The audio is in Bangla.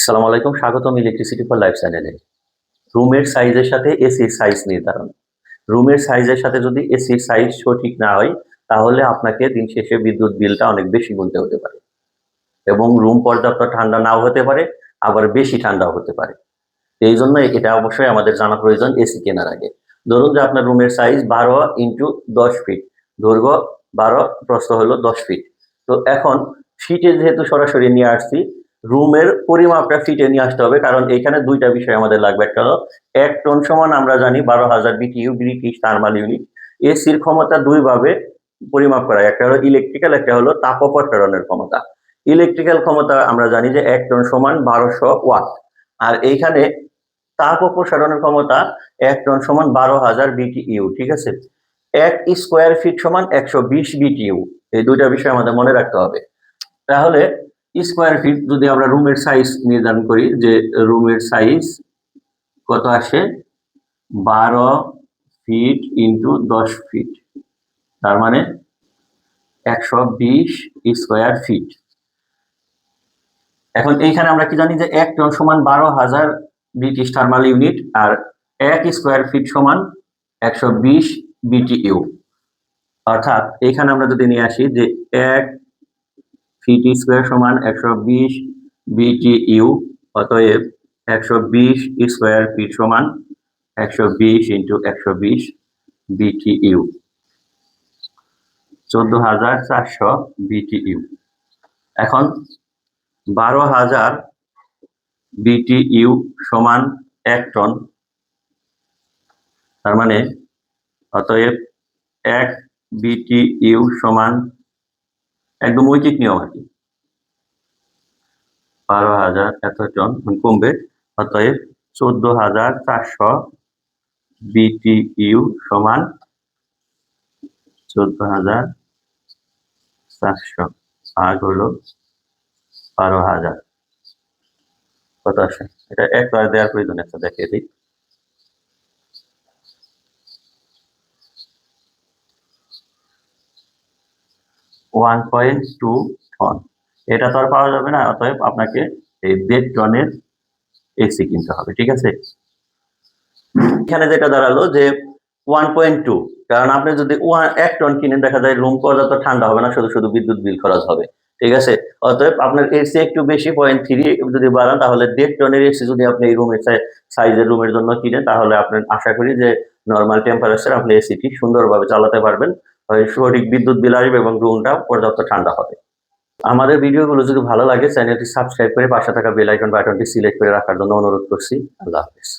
আসসালামু আলাইকুম, স্বাগতম ইলেকট্রিসিটি ফর লাইফ চ্যানেলে রুমের সাইজের সাথে এসির সাইজ নির্ধারণ রুমের সাইজের সাথে যদি এসির সাইজ সঠিক না হয়, তাহলে আপনাকে দিন শেষে বিদ্যুৎ বিলটা অনেক বেশি গুনতে হতে পারে। এবং রুম পর্যাপ্ত ঠান্ডা নাও হতে পারে, আবার বেশি ঠান্ডাও হতে পারে। এই জন্য এটা অবশ্যই আমাদের জানা প্রয়োজন এসি কেনার আগে। ধরুন যে আপনার রুমের সাইজ বারো ইন্টু দশ ফিট দৈর্ঘ্য বারো, প্রস্থ হলো দশ ফিট তো এখন ফিটে যেহেতু সরাসরি নিয়ে আসছি রুমের পরিমাপটা ফিটে নিয়ে আসতে হবে, কারণ এখানে দুইটা বিষয় আমাদের লাগবে। একটা হলো, এক টন সমান আমরা জানি বারো হাজার বিটিইউ ব্রিটিশ থার্মাল ইউনিট এসির ক্ষমতা দুইভাবে পরিমাপ করা একটা হলো ইলেকট্রিক্যাল একটা হলো তাপ অপসারণের ক্ষমতা। ইলেকট্রিক্যাল ক্ষমতা আমরা জানি যে এক টন সমান বারোশো ওয়াট। আর এইখানে তাপ অপসারণের ক্ষমতা এক টন সমান বারো হাজার বিটিইউ ঠিক আছে? এক স্কোয়ার ফিট সমান একশো বিশ বিটিইউ এই দুইটা বিষয় আমাদের মনে রাখতে হবে। তাহলে স্কোয়ার ফিট যদি আমরা রুমের সাইজ নির্ধারণ করি যে রুমের সাইজ কত আসে? বারো ফিট ইন্টু দশ ফিট তার মানে একশো বিশ স্কোয়ার ফিট এখন এইখানে আমরা কি জানি যে এক টন সমান বারো হাজার ব্রিটিশ থার্মাল ইউনিট আর এক স্কোয়ার ফিট সমান একশো বিশ বিটিইউ অর্থাৎ এইখানে আমরা যদি নিয়ে আসি যে এক ফিট স্কোয়ার সমান একশো বিশ বিটিইউ, অতএব একশো বিশ স্কোয়ার ফিট সমান একশো বিশ ইন্টু একশো বিশ বিটিইউ। চোদ্দ হাজার চারশো বিটিইউ। এখন বারো হাজার বিটিইউ সমান এক টন, তার মানে অতএব এক বিটিইউ সমান একদম ঐকিক নিয়ম আর কি। বারো হাজার এত মানে কমবে অতএব চোদ্দ হাজার চারশো বিটিইউ সমান চোদ্দ হাজার চারশো। ভাগ হলো বারো হাজার। কত আসে। এটা একবার দেওয়ার প্রয়োজন একটা দেখিয়ে দিই। ওয়ান পয়েন্ট টু টন এটা তো আর পাওয়া যাবে না, অতএব আপনাকে এই দেড় টনের এসি কিনতে হবে, ঠিক আছে? এখানে যেটা দাঁড়াল যে ওয়ান পয়েন্ট টু কারণ আপনি যদি ওয়ান এক টন কিনে দেখা যায় রুম পর্যাপ্ত ঠান্ডা হবে না, শুধু শুধু বিদ্যুৎ বিল খরচ হবে, ঠিক আছে? অতএব আপনার এসি একটু বেশি পয়েন্ট থ্রি যদি বাড়ান, তাহলে দেড় টনের এসি যদি আপনি এই রুমের সাইজের রুমের জন্য কিনেন, তাহলে আপনার, আশা করি যে নর্মাল টেম্পারেচার আপনি এসিটি সুন্দরভাবে চালাতে পারবেন। সঠিক বিদ্যুৎ বিল আসবে এবং রুমটা পর্যাপ্ত ঠান্ডা হবে। আমাদের ভিডিওগুলো যদি ভালো লাগে, চ্যানেলটি সাবস্ক্রাইব করে পাশে থাকা বেল আইকন বাটনটি সিলেক্ট করে রাখার জন্য অনুরোধ করছি। আল্লাহ হাফিজ।